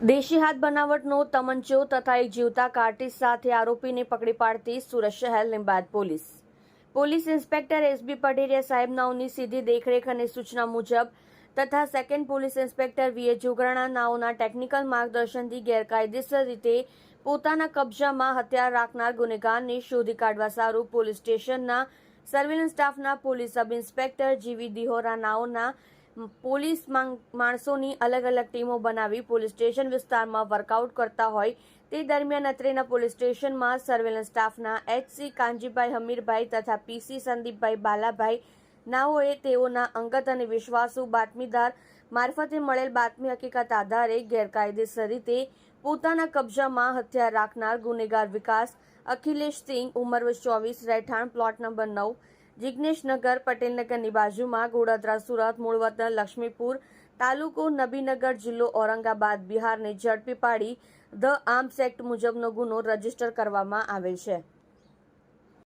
દેશી હાથ બનાવટનો તમંચો તથા એક જીવતા કાર્ટિસ સાથે આરોપીને પકડી પાડતી સુરત શહેર Limbayat police. Police inspector SB Pateria સાહેબ નાઓની સીધી દેખરેખ અને સૂચના મુજબ તથા second police inspector VA Jograna નાઓના technical માર્ગદર્શનથી ગેરકાયદેસર રીતે પોતાના કબજામાં હથિયાર રાખનાર ગુનેગારને શોધી કાઢવા સારું પોલીસ સ્ટેશનના સર્વેલન્સ સ્ટાફના પોલીસ સબ ઇન્સ્પેક્ટર જીવી દિહોરા નાઓના પોલીસ માણસોની અલગ અલગ ટીમો બનાવી પોલીસ સ્ટેશન વિસ્તારમાં વર્કઆઉટ કરતા હોય તે દરમિયાન અત્રેના પોલીસ સ્ટેશનમાં સર્વેલન્સ સ્ટાફના એચસી કાંજીભાઈ હમીરભાઈ તથા પીસી સંદીપભાઈ બાલાભાઈ નાઓએ તેઓના અંગત અને વિશ્વાસુ બાતમીદાર મારફતે મળેલ બાતમી હકીકત આધારે ગેરકાયદેસર રીતે પોતાના કબજામાં હથિયાર રાખનાર ગુનેગાર વિકાસ અખિલેશ સિંહ ઉંમર ચોવીસ, રહેઠાણ પ્લોટ નંબર નવ જિગ્નેશનગર પટેલનગરની બાજુમાં ગોડાદરા, સુરત મૂળ વતન લક્ષ્મીપુર તાલુકો, નબીનગર જિલ્લો, ઔરંગાબાદ, બિહારને ઝડપી પાડી ધ આર્મ્સ એક્ટ મુજબનો ગુનો રજિસ્ટર કરવામાં આવેલ છે.